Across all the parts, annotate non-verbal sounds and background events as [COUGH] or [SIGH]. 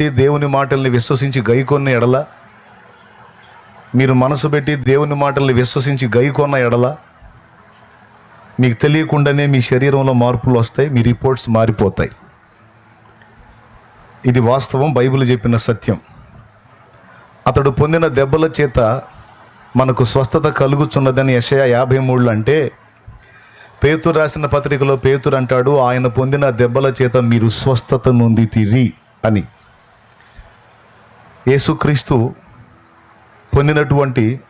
పెట్టి దేవుని మాటల్ని విశ్వసించి గైకొన్న ఎడల? మీరు మనసు పెట్టి దేవుని మాటల్ని విశ్వసించి గైకొన్న ఎడల? మీకు తెలియకుండానే మీ శరీరంలో మార్పులు వస్తాయి మీ రిపోర్ట్స్ మారిపోతాయి. ఇది వాస్తవం బైబిల్ చెప్పిన సత్యం. అతడు పొందిన దెబ్బల చేత మనకు స్వస్థత కలుగుచున్నదని యషయా యాభై మూడులు అంటే పేతురు రాసిన పత్రికలో పేతురు అంటాడు ఆయన పొందిన దెబ్బల చేత మీరు స్వస్థత నొంది తిరి అని. యేసుక్రీస్తు పొందినటువంటి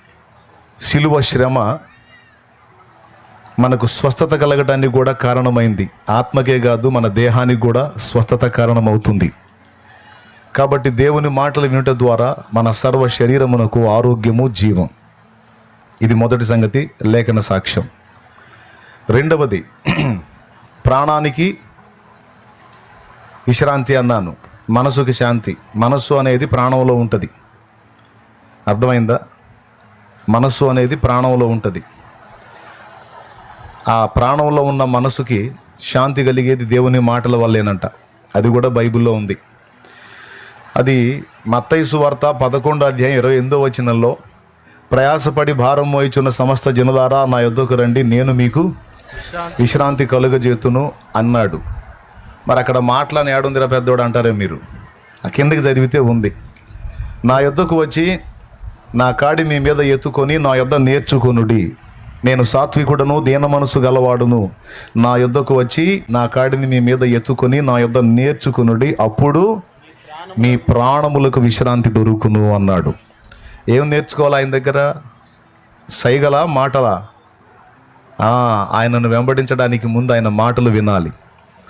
శిలువ శ్రమ మనకు స్వస్థత కలగటానికి కూడా కారణమైంది. ఆత్మకే కాదు మన దేహానికి కూడా స్వస్థత కారణమవుతుంది. కాబట్టి దేవుని మాటలు వినుట ద్వారా మన సర్వ శరీరమునకు ఆరోగ్యము జీవం. ఇది మొదటి సంగతి లేఖన సాక్ష్యం. రెండవది [CLEARS THROAT] ప్రాణానికి విశ్రాంతి అన్నాను. మనసుకి శాంతి. మనస్సు అనేది ప్రాణంలో ఉంటుంది. అర్థమైందా? మనస్సు అనేది ప్రాణంలో ఉంటుంది. ఆ ప్రాణంలో ఉన్న మనసుకి శాంతి కలిగేది దేవుని మాటల వల్లేనంట. అది కూడా బైబిల్లో ఉంది. అది మత్తైసు వార్త పదకొండో అధ్యాయం ఇరవై ఎనిమిదో వచనంలో ప్రయాసపడి భారం మోయిచున్న సమస్త జనులారా నా యొద్దకు రండి నేను మీకు విశ్రాంతి కలుగజేతును అన్నాడు. మరి అక్కడ మాటలని ఏడుందిరా పెద్దోడు అంటారే మీరు. ఆ కిందకి చదివితే ఉంది. నా యుద్ధకు వచ్చి నా కాడి మీ మీద ఎత్తుకొని నా యుద్ధ నేర్చుకొనుడి. నేను సాత్వికుడను దీన మనసు గలవాడును. నా యుద్ధకు వచ్చి నా కాడిని మీ మీద ఎత్తుకొని నా యుద్ధ నేర్చుకునుడి. అప్పుడు మీ ప్రాణములకు విశ్రాంతి దొరుకును అన్నాడు. ఏం నేర్చుకోవాలి ఆయన దగ్గర? సైగల మాటలా? ఆయనను వెంబడించడానికి ముందు ఆయన మాటలు వినాలి.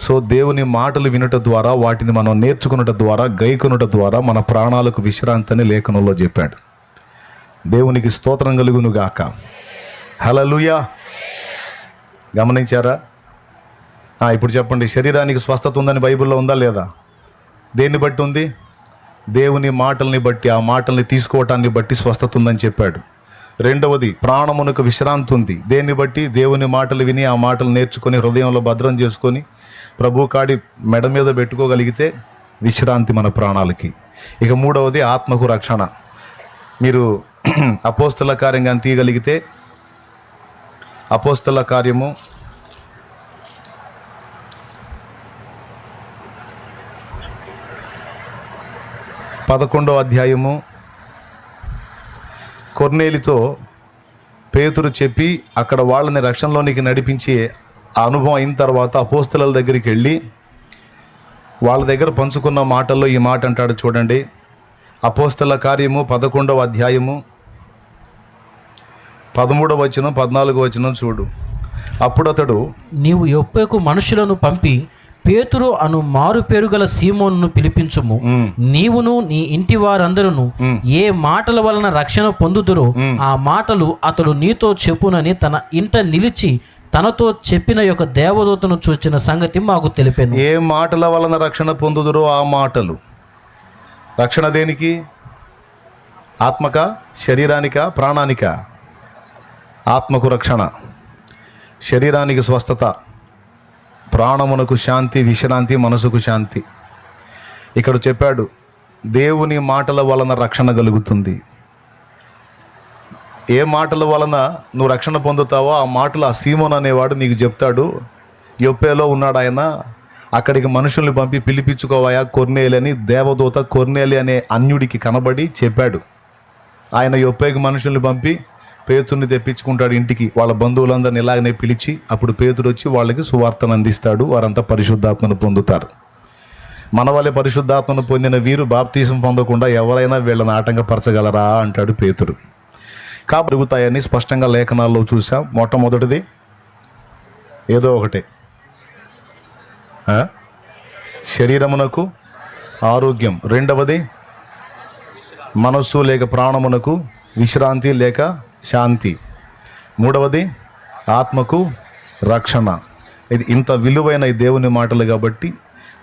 సో దేవుని మాటలు వినుట ద్వారా వాటిని మనం నేర్చుకునుట ద్వారా గైకొనుట ద్వారా మన ప్రాణాలకు విశ్రాంతి అని లేఖనంలో చెప్పాడు. దేవునికి స్తోత్రం కలుగును గాక. హలలుయా గమనించారా? ఇప్పుడు చెప్పండి. శరీరానికి స్వస్థత ఉందని బైబిల్లో ఉందా లేదా? దేన్ని బట్టి ఉంది? దేవుని మాటల్ని బట్టి ఆ మాటల్ని తీసుకోవటాన్ని బట్టి స్వస్థత ఉందని చెప్పాడు. రెండవది ప్రాణమునకు విశ్రాంతి ఉంది. దేన్ని బట్టి? దేవుని మాటలు విని ఆ మాటలు నేర్చుకొని హృదయంలో భద్రం చేసుకొని ప్రభు కాడి మెడ మీద పెట్టుకోగలిగితే విశ్రాంతి మన ప్రాణాలకి. ఇక మూడవది ఆత్మకు రక్షణ. మీరు [CLEARS THROAT] అపోస్తుల కార్యం కానీ తీయగలిగితే అపోస్తుల కార్యము పదకొండో అధ్యాయము కొర్నేలితో పేతురు చెప్పి అక్కడ వాళ్ళని రక్షణలోనికి నడిపించి ఆ అనుభవం అయిన తర్వాత అపోస్తుల దగ్గరికి వెళ్ళి వాళ్ళ దగ్గర పంచుకున్న మాటల్లో ఈ మాట అంటాడు చూడండి. అపోస్తల కార్యము పదకొండవ అధ్యాయము పదమూడవ వచనం పద్నాలుగో వచనం చూడు. అప్పుడు అతడు నీవు యొప్పకు మనుషులను పంపి పేతురు అను మారు పేరు గల సీమోనును పిలిపించుము. నీవును నీ ఇంటి వారందరూ ఏ మాటల వలన రక్షణ పొందుదురో ఆ మాటలు అతడు నీతో చెప్పునని తన ఇంట నిలిచి తనతో చెప్పిన యొక్క దేవదూతను చూచిన సంగతి మాకు తెలిపాను. ఏ మాటల వలన రక్షణ పొందుదురో ఆ మాటలు? రక్షణ దేనికి? ఆత్మక? శరీరానిక? ప్రాణానిక? ఆత్మకు రక్షణ. శరీరానికి స్వస్థత. ప్రాణమునకు శాంతి విశ్రాంతి మనసుకు శాంతి. ఇక్కడ చెప్పాడు దేవుని మాటల వలన రక్షణ కలుగుతుంది. ఏ మాటల వలన నువ్వు రక్షణ పొందుతావో ఆ మాటలు ఆ సీమోన్ అనేవాడు నీకు చెప్తాడు. యొప్పేలో ఉన్నాడు ఆయన. అక్కడికి మనుషుల్ని పంపి పిలిపించుకోవాయా కొర్నేలి అని దేవదూత కొర్నేలి అనే అన్యుడికి కనబడి చెప్పాడు. ఆయన యొప్పేకి మనుషుల్ని పంపి పేతుడిని తెప్పించుకుంటాడు ఇంటికి. వాళ్ళ బంధువులందరిని ఇలాగనే పిలిచి అప్పుడు పేతుడు వచ్చి వాళ్ళకి సువార్తను అందిస్తాడు. వారంతా పరిశుద్ధాత్మను పొందుతారు. మన వల్లే పరిశుద్ధాత్మను పొందిన వీరు బాప్తీసం పొందకుండా ఎవరైనా వీళ్ళని ఆటంకపరచగలరా? అంటాడు పేతుడు కాబరుగుతాయని స్పష్టంగా లేఖనాల్లో చూసాం మొట్టమొదటిది ఏదో ఒకటి. శరీరమునకు ఆరోగ్యం. రెండవది మనస్సు లేక ప్రాణమునకు విశ్రాంతి లేక శాంతి. మూడవది ఆత్మకు రక్షణ. ఇది ఇంత విలువైన దేవుని మాటలు కాబట్టి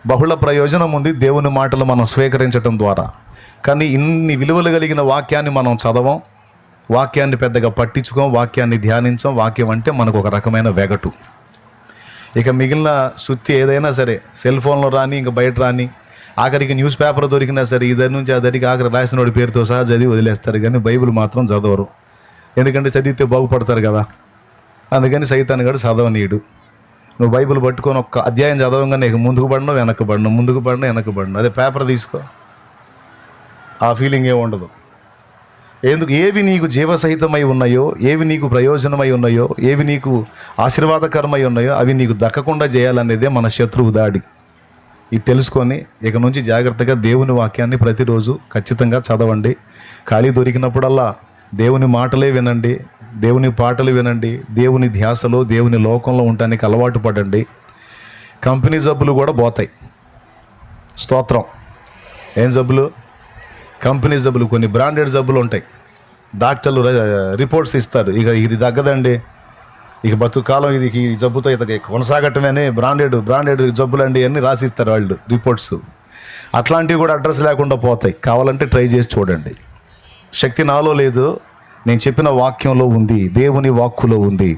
బహుళ ప్రయోజనం ఉంది దేవుని మాటలు మనం స్వీకరించడం ద్వారా. కానీ ఇన్ని విలువలు కలిగిన వాక్యాన్ని మనం చదవం. వాక్యాన్ని పెద్దగా పట్టించుకోం వాక్యాన్ని ధ్యానించం. వాక్యం అంటే మనకు ఒక రకమైన వెగటు. ఇక మిగిలిన సుత్తి ఏదైనా సరే సెల్ ఫోన్లో రాని ఇంకా బయట రాని ఆఖరికి న్యూస్ పేపర్ దొరికినా సరే ఇద్దరి నుంచి అదరికి ఆఖరి రాసిన వాడి పేరుతో సహా చదివి వదిలేస్తారు. కానీ బైబిల్ మాత్రం చదవరు. ఎందుకంటే చదివితే బాగుపడతారు కదా. అందుకని సైతాన్ గడు చదవనీయుడు. నువ్వు బైబిల్ పట్టుకొని ఒక్క అధ్యాయం చదవంగా నీకు ముందుకు పడినా వెనక్కి పడినా ముందుకు పడినా వెనక్కి పడినా. అదే పేపర్ తీసుకో. ఆ ఫీలింగ్ ఏమి ఉండదు ఎందుకు? ఏవి నీకు జీవసహితమై ఉన్నాయో ఏవి నీకు ప్రయోజనమై ఉన్నాయో ఏవి నీకు ఆశీర్వాదకరమై ఉన్నాయో అవి నీకు దక్కకుండా చేయాలనేదే మన శత్రువు దాడి. ఇది తెలుసుకొని ఇక నుంచి జాగ్రత్తగా దేవుని వాక్యాన్ని ప్రతిరోజు ఖచ్చితంగా చదవండి. ఖాళీ దొరికినప్పుడల్లా దేవుని మాటలే వినండి దేవుని పాటలు వినండి దేవుని ధ్యాసలో దేవుని లోకంలో ఉండటానికి అలవాటు పడండి. కంపెనీ జబ్బులు కూడా పోతాయి. స్తోత్రం. ఏం జబ్బులు? కంపెనీ జబ్బులు కొన్ని బ్రాండెడ్ జబ్బులు ఉంటాయి. డాక్టర్లు ర- రిపోర్ట్స్ ఇస్తారు. ఇక ఇది తగ్గదండి. ఇక బతుకాలం ఇది ఈ జబ్బుతో ఇతకి కొనసాగటమేనే బ్రాండెడ్ బ్రాండెడ్ జబ్బులండి అన్నీ రాసిస్తారు వాళ్ళు రిపోర్ట్స్ అట్లాంటివి కూడా అడ్రస్ లేకుండా పోతాయి. కావాలంటే ట్రై చేసి చూడండి. శక్తి నాలో లేదు. నేను చెప్పిన వాక్యంలో ఉంది. దేవుని వాక్కులో ఉంది.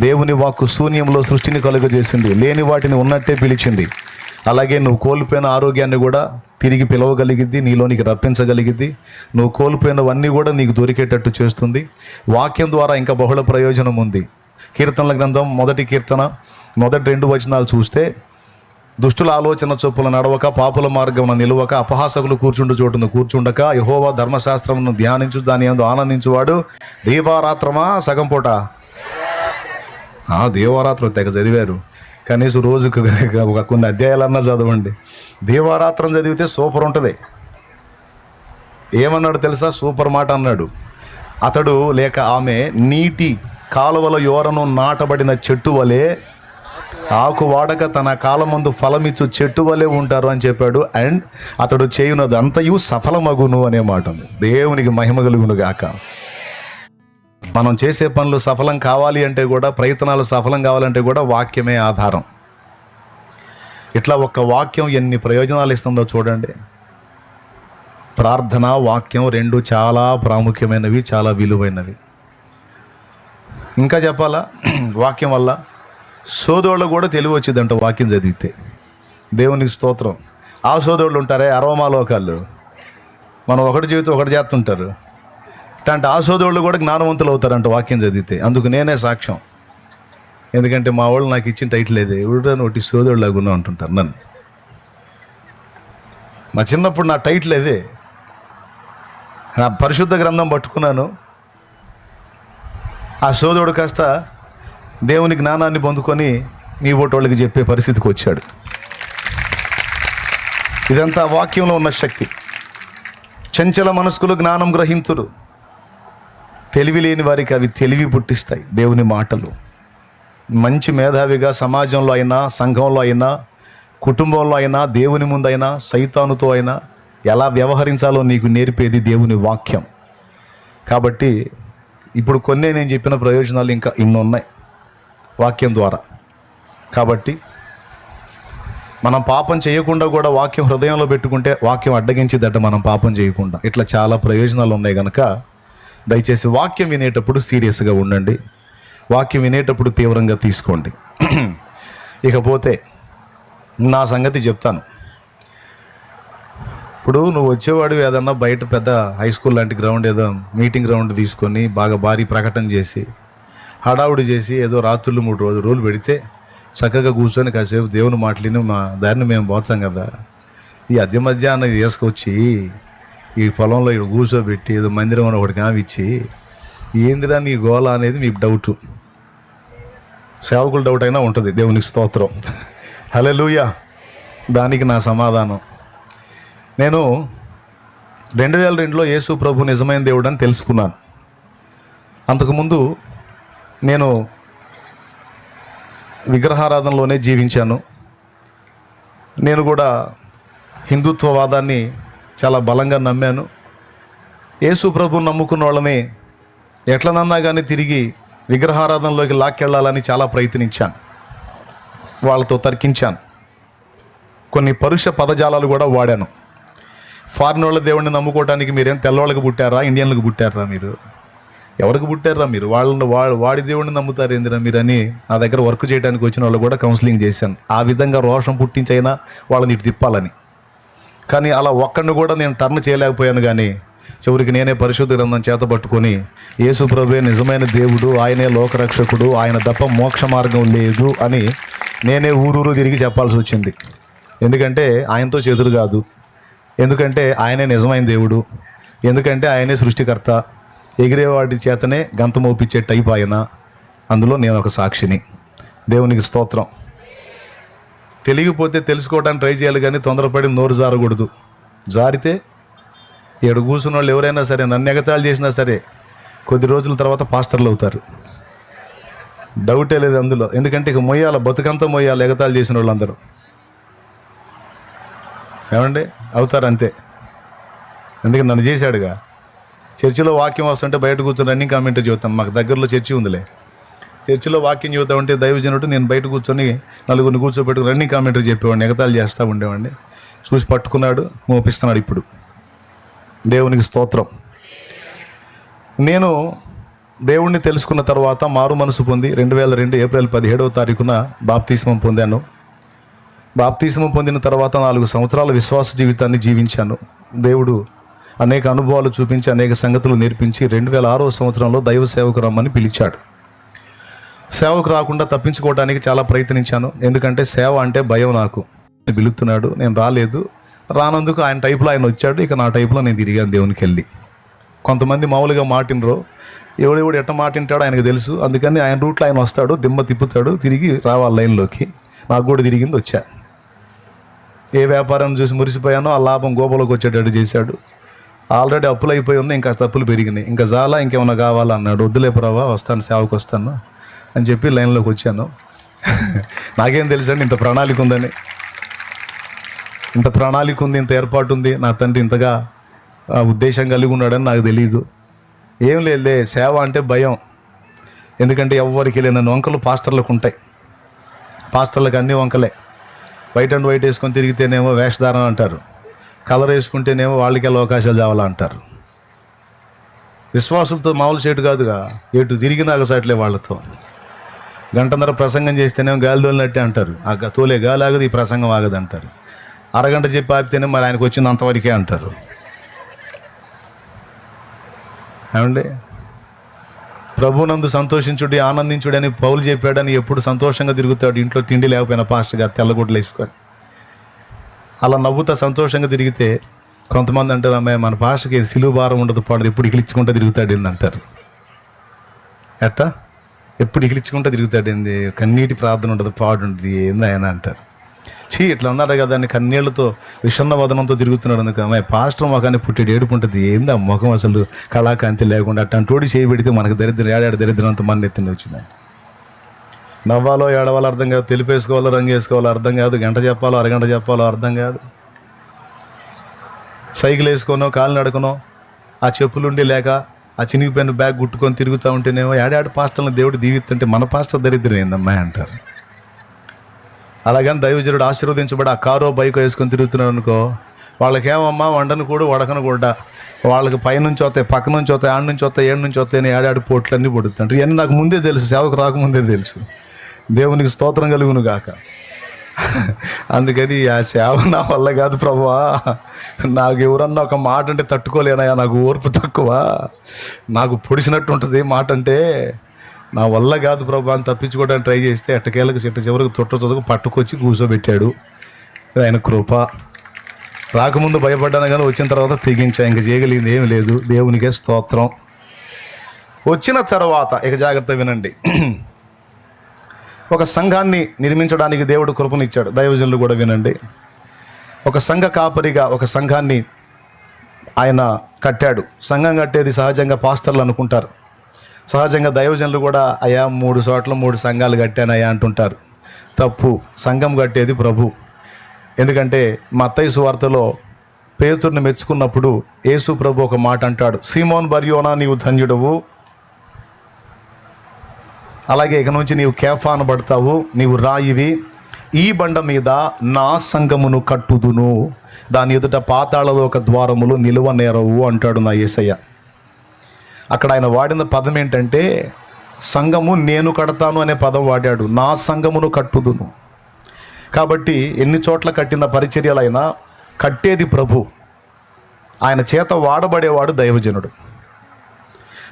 దేవుని వాక్కు శూన్యంలో సృష్టిని కలుగజేసింది. లేని వాటిని ఉన్నట్టే పిలిచింది. అలాగే నువ్వు కోల్పోయిన ఆరోగ్యాన్ని కూడా తిరిగి పిలవగలిగిద్ది నీలోనికి రప్పించగలిగిద్ది. నువ్వు కోల్పోయినవన్నీ కూడా నీకు దొరికేటట్టు చేస్తుంది. వాక్యం ద్వారా ఇంకా బహుళ ప్రయోజనం ఉంది. కీర్తనల గ్రంథం మొదటి కీర్తన మొదటి రెండు వచనాలు చూస్తే దుష్టుల ఆలోచన చొప్పుల నడవక పాపుల మార్గమున నిలువక అపహాసకులు కూర్చుండు చోటును కూర్చుండక యహోవా ధర్మశాస్త్రమును ధ్యానించు దాని యందు ఆనందించువాడు దీపారాత్రమా సగం పూట? ఆ దీవారాత్రం తెగ చదివారు. కనీసం రోజుకు ఒక కొన్ని అధ్యాయాలన్నా చదవండి. దేవారాత్రం చదివితే సూపర్ ఉంటుంది. ఏమన్నాడు తెలుసా? సూపర్ మాట అన్నాడు. అతడు లేక ఆమె నీటి కాలువల యోరను నాటబడిన చెట్టు వలె ఆకు వాడక తన కాలమందు ఫలమిచ్చు చెట్టు వలె ఉంటారు అని చెప్పాడు. అండ్ అతడు చేయునదంతయు సఫలమగును అనే మాట ఉంది. దేవునికి మహిమ కలుగును గాక. మనం చేసే పనులు సఫలం కావాలి అంటే కూడా ప్రయత్నాలు సఫలం కావాలంటే కూడా వాక్యమే ఆధారం. ఇట్లా ఒక్క వాక్యం ఎన్ని ప్రయోజనాలు ఇస్తుందో చూడండి. ప్రార్థన వాక్యం రెండు చాలా ప్రాముఖ్యమైనవి చాలా విలువైనవి. ఇంకా చెప్పాలా? వాక్యం వల్ల సోదరులు కూడా తెలివి వచ్చిందంట వాక్యం చదివితే. దేవునికి స్తోత్రం. ఆ సోదరులు ఉంటారే అరవమాలోకాలు మనం ఒకటి జీవితం ఒకటి చేస్తుంటారు. అంటే ఆ సోదరులు కూడా జ్ఞానవంతులు అవుతారంట వాక్యం చదివితే. అందుకు నేనే సాక్ష్యం. ఎందుకంటే మా వాళ్ళు నాకు ఇచ్చిన టైటిల్ లేదు ఎవడో ఒకటి సోదరుడు లాగున్నా అంటుంటారు నన్ను. మా చిన్నప్పుడు నా టైటిల్ అదే నా పరిశుద్ధ గ్రంథం పట్టుకున్నాను. ఆ సోదరుడు కాస్త దేవుని జ్ఞానాన్ని పొందుకొని మీ ఓటోళ్ళకి చెప్పే పరిస్థితికి వచ్చాడు. ఇదంతా వాక్యంలో ఉన్న శక్తి. చంచల మనస్కులు జ్ఞానం గ్రహింతులు. తెలివి లేని వారికి అవి తెలివి పుట్టిస్తాయి దేవుని మాటలు. మంచి మేధావిగా సమాజంలో అయినా సంఘంలో అయినా కుటుంబంలో అయినా దేవుని ముందైనా సైతానుతో అయినా ఎలా వ్యవహరించాలో నీకు నేర్పేది దేవుని వాక్యం. కాబట్టి ఇప్పుడు కొన్ని నేను చెప్పిన ప్రయోజనాలు ఇంకా ఇన్ని ఉన్నాయి వాక్యం ద్వారా. కాబట్టి మనం పాపం చేయకుండా కూడా వాక్యం హృదయంలో పెట్టుకుంటే వాక్యం అడ్డగించిదట మనం పాపం చేయకుండా. ఇట్లా చాలా ప్రయోజనాలు ఉన్నాయి కనుక దయచేసి వాక్యం వినేటప్పుడు సీరియస్గా ఉండండి. వాక్యం వినేటప్పుడు తీవ్రంగా తీసుకోండి. [CLEARS THROAT] ఇకపోతే నా సంగతి చెప్తాను. ఇప్పుడు నువ్వు వచ్చేవాడు ఏదన్నా బయట పెద్ద హై స్కూల్ లాంటి గ్రౌండ్ ఏదో మీటింగ్ గ్రౌండ్ తీసుకొని బాగా భారీ ప్రకటన చేసి హడావుడి చేసి ఏదో రాత్రులు మూడు రోజులు రోజులు పెడితే చక్కగా కూర్చొని కాసేపు దేవుని మాటలిని మా దారిని మేము పోతాం కదా. ఈ అద్దె మధ్యాహ్నం తీసుకొచ్చి ఈ పొలంలో ఇక్కడ కూర్చోబెట్టి ఏదో మందిరం అని ఒకటి కామిచ్చి ఏందిరా నీ గోల అనేది మీకు డౌట్ సేవకుల డౌట్ అయినా ఉంటుంది దేవునికి స్తోత్రం. [LAUGHS] హలే దానికి నా సమాధానం. నేను రెండు వేల రెండులో యేసు ప్రభు నిజమైన దేవుడు అని తెలుసుకున్నాను. అంతకుముందు నేను విగ్రహారాధనలోనే జీవించాను. నేను కూడా హిందుత్వవాదాన్ని చాలా బలంగా నమ్మాను. యేసు ప్రభు నమ్ముకున్న వాళ్ళని ఎట్లనన్నా కానీ తిరిగి విగ్రహారాధనలోకి లాక్కెళ్ళాలని చాలా ప్రయత్నించాను. వాళ్ళతో తర్కించాను. కొన్ని పరుష పదజాలాలు కూడా వాడాను. ఫారిన్ వాళ్ళ దేవుడిని నమ్ముకోవడానికి మీరేం తెల్లవాళ్ళకి పుట్టారా ఇండియన్లకు పుట్టారా మీరు? ఎవరికి పుట్టారా మీరు? వాళ్ళని వా- వాడి దేవుడిని నమ్ముతారు ఏందిరా మీరు అని నా దగ్గర వర్క్ చేయడానికి వచ్చిన వాళ్ళు కూడా కౌన్సిలింగ్ చేశాను. ఆ విధంగా రోషం పుట్టించైనా వాళ్ళని ఇటు తిప్పాలని. కానీ అలా ఒక్కడిని కూడా నేను టర్న్ చేయలేకపోయాను కానీ చివరికి నేనే పరిశుద్ధ గ్రంథం చేత పట్టుకొని యేసు ప్రభువే నిజమైన దేవుడు ఆయనే లోకరక్షకుడు ఆయన తప్ప మోక్ష మార్గం లేదు అని నేనే ఊరూరు తిరిగి చెప్పాల్సి వచ్చింది. ఎందుకంటే ఆయనతో చేతులు కాదు. ఎందుకంటే ఆయనే నిజమైన దేవుడు. ఎందుకంటే ఆయనే సృష్టికర్త. ఎగిరేవాడి చేతనే గంత మోపించే టైప్ ఆయన అందులో నేను ఒక సాక్షిని. దేవునికి స్తోత్రం. తెలియకపోతే తెలుసుకోవడానికి ట్రై చేయాలి కానీ తొందరపడి నోరు జారకూడదు. జారితే ఏడు కూర్చున్న వాళ్ళు ఎవరైనా సరే నన్ను ఎగతాళి చేసినా సరే కొద్ది రోజుల తర్వాత పాస్టర్లు అవుతారు. డౌటే లేదు అందులో. ఎందుకంటే ఇక మొయ్యాల బతుకంతా మొయ్యాలి ఎగతాళి చేసిన వాళ్ళందరూ. ఏమండి? అవుతారు అంతే. ఎందుకంటే నన్ను చేశాడుగా. చర్చిలో వాక్యం వస్తుంటే బయట కూర్చొని రన్నింగ్ కామెంట్ చూస్తాను. మాకు దగ్గరలో చర్చి ఉందిలే. చర్చిలో వాక్యం చూద్దాం ఉంటే దైవజనుడు నేను బయట కూర్చొని నలుగురిని కూర్చోబెట్టుకుని రన్నింగ్ కామెంటరీ చెప్పేవాడిని ఎగతాలు చేస్తూ ఉండేవాడిని. చూసి పట్టుకున్నాడు మోపిస్తున్నాడు ఇప్పుడు. దేవునికి స్తోత్రం. నేను దేవుణ్ణి తెలుసుకున్న తర్వాత మారు మనసు పొంది రెండు వేల రెండు ఏప్రిల్ పదిహేడవ తారీఖున బాప్తీసమం పొందాను. బాప్తీసమం పొందిన తర్వాత నాలుగు సంవత్సరాల విశ్వాస జీవితాన్ని జీవించాను. దేవుడు అనేక అనుభవాలు చూపించి అనేక సంగతులు నేర్పించి రెండు వేల ఆరో సంవత్సరంలో దైవ సేవకు రమ్మని పిలిచాడు. సేవకు రాకుండా తప్పించుకోవడానికి చాలా ప్రయత్నించాను. ఎందుకంటే సేవ అంటే భయం నాకు. పిలుస్తున్నాడు నేను రాలేదు. రానందుకు ఆయన టైపులో ఆయన వచ్చాడు. ఇక నా టైపులో నేను తిరిగాను దేవునికి వెళ్ళి కొంతమంది మామూలుగా మాటినరు. ఎవడెవడు ఎట్ట మాటింటాడో ఆయనకు తెలుసు. అందుకని ఆయన రూట్లో ఆయన వస్తాడు దిమ్మ తిప్పుతాడు తిరిగి రావాలి లైన్లోకి. నాకు కూడా తిరిగింది వచ్చా. ఏ వ్యాపారం చూసి మురిసిపోయానో ఆ లాభం గోపలోకి వచ్చేటట్టు చేశాడు. ఆల్రెడీ అప్పులు అయిపోయి ఉన్నాయి ఇంకా తప్పులు పెరిగినాయి. ఇంకా చాలా ఇంకేమైనా కావాలా అన్నాడు. వద్దులే ప్రభా వస్తాను సేవకు వస్తాను. అని చెప్పి లైన్లోకి వచ్చాను. నాకేం తెలుసండి ఇంత ప్రణాళిక ఉందని. ఇంత ప్రణాళిక ఉంది ఇంత ఏర్పాటు ఉంది. నా తండ్రి ఇంతగా ఉద్దేశం కలిగి ఉన్నాడని నాకు తెలియదు ఏం లేదులే సేవ అంటే భయం. ఎందుకంటే ఎవరికి లేని వంకలు పాస్టర్లకు ఉంటాయి. పాస్టర్లకు అన్ని వంకలే. వైట్ అండ్ వైట్ వేసుకొని తిరిగితేనేమో వేషధారణ అంటారు. కలర్ వేసుకుంటేనేమో వాళ్ళకి అవకాశాలు చావాలా అంటారు. విశ్వాసులతో మామూలు చేటు కాదుగా. ఎటు తిరిగినా సాట్లే వాళ్ళతో. గంటన్నర ప్రసంగం చేస్తేనేమో గాలి తోలినట్టే అంటారు. ఆ తోలే గాలి ఆగదు ఈ ప్రసంగం ఆగదు అంటారు. అరగంట చెప్పి ఆపితేనే మరి ఆయనకు వచ్చింది అంతవరకే అంటారు. ఏమండి? ప్రభునందు సంతోషించుడి ఆనందించుడి అని పౌలు చెప్పాడని ఎప్పుడు సంతోషంగా తిరుగుతాడు. ఇంట్లో తిండి లేకపోయినా పాస్ట్గా తెల్లగుడ్లు వేసుకొని అలా నవ్వుతా సంతోషంగా తిరిగితే కొంతమంది అంటారు అమ్మాయి మన పాస్టర్కి సిలువ భారం ఉండదు పాడదు ఎప్పుడు ఇకిలించుకుంటూ తిరుగుతాడు ఏంది ఎట్టా? ఎప్పుడు ఇగిలించుకుంటూ తిరుగుతాడు ఏంది కన్నీటి ప్రార్థన ఉంటుంది పాడు ఉంటుంది ఏంది ఆయన అంటారు. చీ ఇట్లా ఉన్నారు కదా అని కన్నీళ్ళతో విషన్న వదనంతో తిరుగుతున్నాడు అందుకు. అమ్మాయి పాస్టర్ మొఖాన్ని పుట్టేడు ఏడుపు ఉంటుంది. ఏంది ఆ ముఖం అసలు? కళాకాంతి లేకుండా అట్టంటోడి చేయి పెడితే మనకు దరిద్రం ఏడాడు దరిద్రం అంత మన ఎత్తున వచ్చిందండి. నవ్వాలో ఏడవాలో అర్థం కాదు తెలిపేసుకోవాలో రంగు వేసుకోవాలో అర్థం కాదు గంట చెప్పాలో అరగంట చెప్పాలో అర్థం కాదు. సైకిల్ వేసుకోనో కాలు నడకనో ఆ చెప్పులుండి లేక ఆ చినిగిపోయిన బ్యాగ్ గుట్టుకొని తిరుగుతూ ఉంటేనేమో ఏడాడు పాస్టర్లను దేవుడు దీవిస్తుంటే మన పాస్టర్ దరిద్రం ఏందమ్మా అంటారు. అలాగని దైవజనుడు ఆశీర్వదించబడి ఆ కారో బైక్ వేసుకొని తిరుగుతున్నాడు అనుకో వాళ్ళకేమమ్మా వండను కూడా వడకను కూడా. వాళ్ళకి పైనుంచి వస్తాయి పక్క నుంచి వస్తాయి ఆడ నుంచి వస్తాయి ఏడు నుంచి వస్తాయని ఏడాడు పోట్లన్నీ పడుతుంటారు ఇవన్నీ నాకు ముందే తెలుసు సేవకు రాకముందే తెలుసు. దేవునికి స్తోత్రం కలుగును గాక. [LAUGHS] అందుకని ఆ సేవ నా వల్ల కాదు ప్రభా. నాకు ఎవరన్నా ఒక మాట అంటే తట్టుకోలేనయా నాకు ఓర్పు తక్కువ. నాకు పొడిచినట్టు ఉంటుంది మాట అంటే నా వల్ల కాదు ప్రభా అని తప్పించుకోవడానికి ట్రై చేస్తే ఎట్టకేళ్ళకి చెట్టు చివరికి తొట్ట తొదకు పట్టుకొచ్చి కూర్చోబెట్టాడు. ఇది ఆయన కృప. రాకముందు భయపడ్డాను కానీ వచ్చిన తర్వాత తెగించా ఇంక చేయగలిగింది ఏమి లేదు. దేవునికే స్తోత్రం. వచ్చిన తర్వాత ఇక జాగ్రత్త వినండి. ఒక సంఘాన్ని నిర్మించడానికి దేవుడు కృపనిచ్చాడు. దైవజనులు కూడా వినండి. ఒక సంఘ కాపరిగా ఒక సంఘాన్ని ఆయన కట్టాడు. సంఘం కట్టేది సహజంగా పాస్టర్లు అనుకుంటారు. సహజంగా దైవజనులు కూడా అయా మూడు చోట్ల మూడు సంఘాలు కట్టానయా అంటుంటారు. తప్పు. సంఘం కట్టేది ప్రభు. ఎందుకంటే మత్తయి సువార్తలో పేతుర్ని మెచ్చుకున్నప్పుడు యేసు ప్రభు ఒక మాట అంటాడు. సీమోన్ బర్యోనా నీవు ధన్యుడవు. అలాగే ఇక నుంచి నీవు కేఫా అనబడతావు నీవు రాయివి. ఈ బండ మీద నా సంగమును కట్టుదును. దాని ఎదుట పాతాళలో ఒక ద్వారములు నిలువ నేరవు అంటాడు నా యేసయ్య అక్కడ ఆయన వాడిన పదం ఏంటంటే సంఘము నేను కడతాను అనే పదం వాడాడు నా సంఘమును కట్టుదును. కాబట్టి ఎన్ని చోట్ల కట్టిన పరిచర్యలైనా కట్టేది ప్రభు. ఆయన చేత వాడబడేవాడు దైవజనుడు.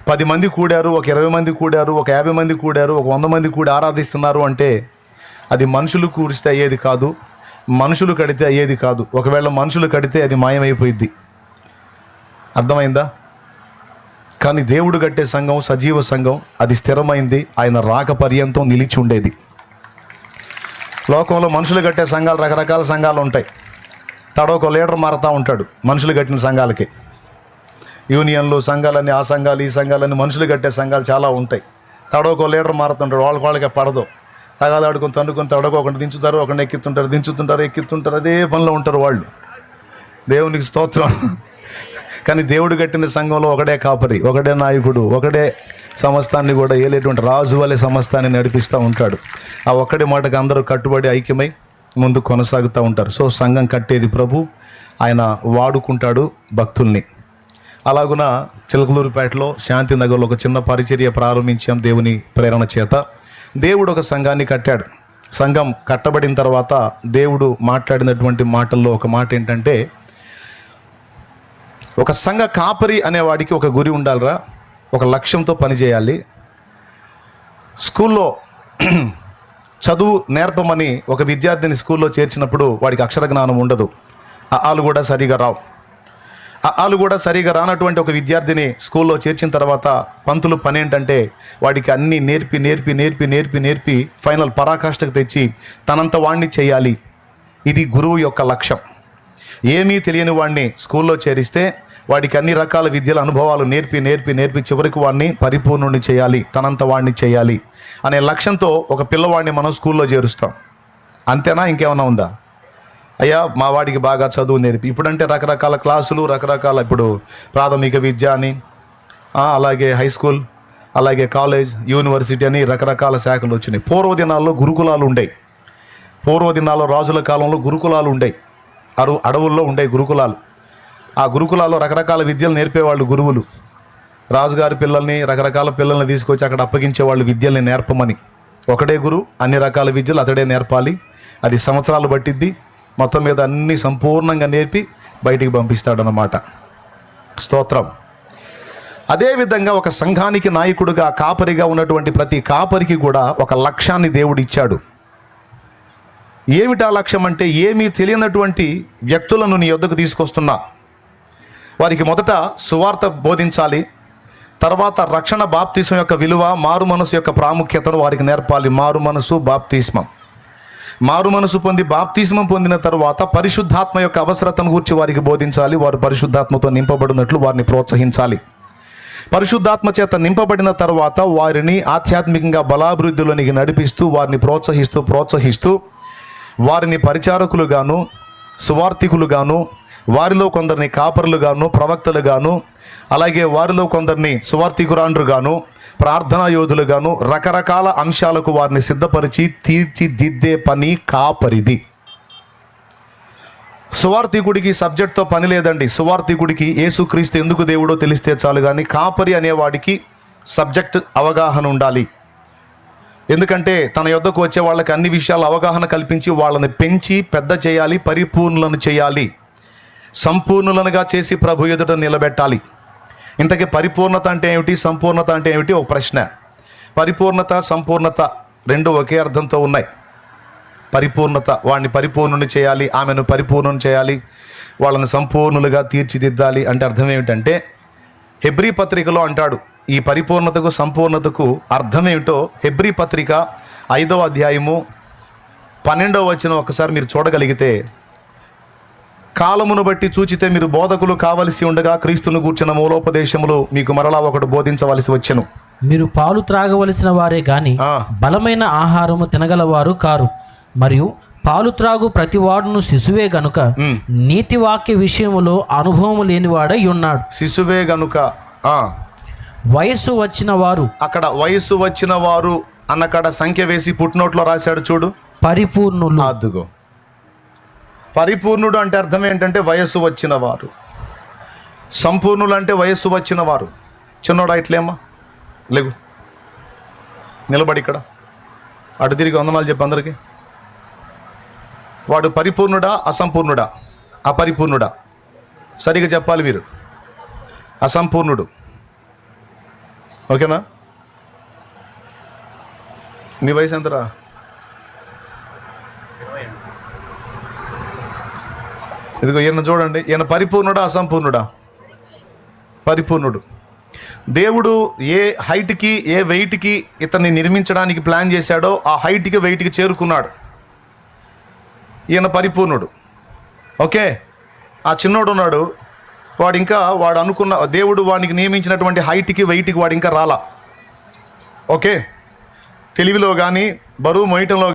పది మంది కూడారు ఒక ఇరవై మంది కూడారు ఒక యాభై మంది కూడారు ఒక వంద మంది కూడి ఆరాధిస్తున్నారు అంటే అది మనుషులు కూరిస్తే అయ్యేది కాదు మనుషులు కడితే అయ్యేది కాదు. ఒకవేళ మనుషులు కడితే అది మాయమైపోయిద్ది. అర్థమైందా? కానీ దేవుడు కట్టే సంఘం సజీవ సంఘం అది స్థిరమైంది. ఆయన రాక పర్యంతం నిలిచి ఉండేది. లోకంలో మనుషులు కట్టే సంఘాలు రకరకాల సంఘాలు ఉంటాయి. తడొక లీడర్ మారుతూ ఉంటాడు మనుషులు కట్టిన సంఘాలకి. యూనియన్లు సంఘాలని ఆ సంఘాలు ఈ సంఘాలని మనుషులు కట్టే సంఘాలు చాలా ఉంటాయి. తడవకో లీడర్ మారుతుంటాడు వాళ్ళకి వాళ్ళకే పడదు. తగాదాడుకుని తండుకొని తడకోకుండా దించుతారు ఒకరిని ఎక్కిస్తుంటారు దించుతుంటారు ఎక్కిస్తుంటారు అదే పనిలో ఉంటారు వాళ్ళు. దేవునికి స్తోత్రం. కానీ దేవుడు కట్టిన సంఘంలో ఒకడే కాపరి ఒకడే నాయకుడు ఒకడే సమస్తాన్ని కూడా ఏలేటువంటి రాజు వలె సమస్తాన్ని నడిపిస్తూ ఉంటాడు. ఆ ఒక్కడి మాటకు అందరూ కట్టుబడి ఐక్యమై ముందు కొనసాగుతూ ఉంటారు. సో సంఘం కట్టేది ప్రభు. ఆయన వాడుకుంటాడు భక్తుల్ని. అలాగున చిలకలూరుపేటలో శాంతినగర్లో ఒక చిన్న పరిచర్య ప్రారంభించాం దేవుని ప్రేరణ చేత. దేవుడు ఒక సంఘాన్ని కట్టాడు. సంఘం కట్టబడిన తర్వాత దేవుడు మాట్లాడినటువంటి మాటల్లో ఒక మాట ఏంటంటే ఒక సంఘ కాపరి అనేవాడికి ఒక గురి ఉండాలిరా ఒక లక్ష్యంతో పనిచేయాలి స్కూల్లో [CLEARS THROAT] చదువు నేర్పమని ఒక విద్యార్థిని స్కూల్లో చేర్చినప్పుడు వాడికి అక్షర జ్ఞానం ఉండదు. ఆలు కూడా సరిగా రావు. వాళ్ళు కూడా సరిగా రానటువంటి ఒక విద్యార్థిని స్కూల్లో చేర్చిన తర్వాత పంతులు పని ఏంటంటే వాడికి అన్నీ నేర్పి నేర్పి నేర్పి నేర్పి నేర్పి ఫైనల్ పరాకాష్ఠకు తెచ్చి తనంత వాణ్ణి చేయాలి. ఇది గురువు యొక్క లక్ష్యం. ఏమీ తెలియని వాడిని స్కూల్లో చేరిస్తే వాడికి అన్ని రకాల విద్యల అనుభవాలు నేర్పి నేర్పి నేర్పి చివరికి వాడిని పరిపూర్ణుని చేయాలి తనంత వాడిని చేయాలి అనే లక్ష్యంతో ఒక పిల్లవాడిని మనం స్కూల్లో చేరుస్తాం. అంతేనా? ఇంకేమైనా ఉందా? అయ్యా మా వాడికి బాగా చదువు నేర్పి. ఇప్పుడంటే రకరకాల క్లాసులు రకరకాల ఇప్పుడు ప్రాథమిక విద్య అని అలాగే హై స్కూల్ అలాగే కాలేజ్ యూనివర్సిటీ అని రకరకాల శాఖలు వచ్చినాయి. పూర్వ దినాల్లో గురుకులాలు ఉండేవి పూర్వ దినాల్లో రాజుల కాలంలో గురుకులాలు ఉండేవి అరు అడవుల్లో ఉండే గురుకులాలు. ఆ గురుకులాల్లో రకరకాల విద్యలు నేర్పేవాళ్ళు గురువులు. రాజుగారి పిల్లల్ని రకరకాల పిల్లల్ని తీసుకొచ్చి అక్కడ అప్పగించేవాళ్ళు విద్యల్ని నేర్పమని. ఒకడే గురు అన్ని రకాల విద్యలు అతడే నేర్పాలి. అది సంవత్సరాలు పట్టిద్ది. మొత్తం మీద అన్ని సంపూర్ణంగా నేర్పి బయటికి పంపిస్తాడనమాట స్తోత్రం. అదేవిధంగా ఒక సంఘానికి నాయకుడుగా కాపరిగా ఉన్నటువంటి ప్రతి కాపరికి కూడా ఒక లక్ష్యాన్ని దేవుడు ఇచ్చాడు. ఏమిటా లక్ష్యం అంటే ఏమీ తెలియనటువంటి వ్యక్తులను నీ యొద్దకు తీసుకొస్తున్నా. వారికి మొదట సువార్త బోధించాలి తర్వాత రక్షణ బాప్తిసం యొక్క విలువ మారు మనసు యొక్క ప్రాముఖ్యతను వారికి నేర్పాలి. మారు మనసు బాప్తిస్మం. మారు మనసు పొంది బాప్తిజమం పొందిన తర్వాత పరిశుద్ధాత్మ యొక్క అవసరతను గురించి వారికి బోధించాలి. వారు పరిశుద్ధాత్మతో నింపబడినట్లు వారిని ప్రోత్సహించాలి. పరిశుద్ధాత్మ చేత నింపబడిన తర్వాత వారిని ఆధ్యాత్మికంగా బలాభివృద్ధిలోనికి నడిపిస్తూ వారిని ప్రోత్సహిస్తూ ప్రోత్సహిస్తూ వారిని పరిచారకులుగాను సువార్థికులుగాను వారిలో కొందరిని కాపరులుగాను ప్రవక్తలుగాను అలాగే వారిలో కొందరిని సువార్థికురాండ్రుగాను ప్రార్థనా యోధులుగాను రకరకాల అంశాలకు వారిని సిద్ధపరిచి తీర్చిదిద్దే పని కాపరిది. సువార్థికుడికి సబ్జెక్ట్తో పని లేదండి. సువార్థికుడికి ఏసుక్రీస్తు ఎందుకు దేవుడో తెలిస్తే చాలు కానీ కాపరి అనేవాడికి సబ్జెక్ట్ అవగాహన ఉండాలి. ఎందుకంటే తన యొద్దకు వచ్చే వాళ్ళకి అన్ని విషయాలు అవగాహన కల్పించి వాళ్ళని పెంచి పెద్ద చేయాలి పరిపూర్ణులను చేయాలి. సంపూర్ణులనుగా చేసి ప్రభు ఎదుట నిలబెట్టాలి. ఇంతకీ పరిపూర్ణత అంటే ఏమిటి? సంపూర్ణత అంటే ఏమిటి? ఒక ప్రశ్న. పరిపూర్ణత సంపూర్ణత రెండు ఒకే అర్థంతో ఉన్నాయి. పరిపూర్ణత వాడిని పరిపూర్ణుని చేయాలి ఆమెను పరిపూర్ణం చేయాలి వాళ్ళని సంపూర్ణులుగా తీర్చిదిద్దాలి అంటే అర్థం ఏమిటంటే హెబ్రీ పత్రికలో అంటాడు ఈ పరిపూర్ణతకు సంపూర్ణతకు అర్థం ఏమిటో హెబ్రీ పత్రిక ఐదవ అధ్యాయము పన్నెండవ వచ్చిన ఒకసారి మీరు చూడగలిగితే కాలమును బట్టి చూచితే మీరు బోధకులు కావలసి ఉండగా క్రీస్తును కూర్చున్న మూలోపదేశములు మీకు మరలా ఒకటి బోధించవలసి వచ్చెను. మీరు పాలు త్రాగవలసిన వారే గాని. బలమైన ఆహారము తినగలవారు కారు. మరియు పాలు త్రాగు ప్రతివాడును శిశువే గనుక నీతి వాక్య విషయములో అనుభవము లేనివాడై ఉన్నాడు. శిశువే గనుక ఆ, వయస్సు వచ్చిన వారు. అక్కడ వయస్సు వచ్చిన వారు అన్నకాడ సంఖ్య వేసి పుట్టినోట్లో రాశాడు చూడు. పరిపూర్ణులు. అదుగో. పరిపూర్ణుడు అంటే అర్థం ఏంటంటే వయస్సు వచ్చిన వారు సంపూర్ణులు అంటే వయస్సు వచ్చిన వారు చిన్నోడా ఇట్లేమ్మా? లేవు నిలబడి ఇక్కడ. అటు తిరిగి వందనాలు చెప్పి అందరికీ. వాడు పరిపూర్ణుడా అసంపూర్ణుడా? అపరిపూర్ణుడా? సరిగా చెప్పాలి మీరు. అసంపూర్ణుడు. ఓకేనా? నీ వయసు ఎంతరా? ఇదిగో ఈయన చూడండి ఈయన పరిపూర్ణుడా అసంపూర్ణుడా? పరిపూర్ణుడు. దేవుడు ఏ హైట్కి ఏ వెయిట్కి ఇతన్ని నిర్మించడానికి ప్లాన్ చేశాడో ఆ హైట్కి వెయిట్కి చేరుకున్నాడు. ఈయన పరిపూర్ణుడు. ఓకే? ఆ చిన్నోడు ఉన్నాడు. వాడు ఇంకా వాడు అనుకున్న దేవుడు వాడికి నియమించినటువంటి హైట్కి వెయిట్కి వాడు ఇంకా రాలా. ఓకే? తెలివిలో కానీ బరువు మోయటంలో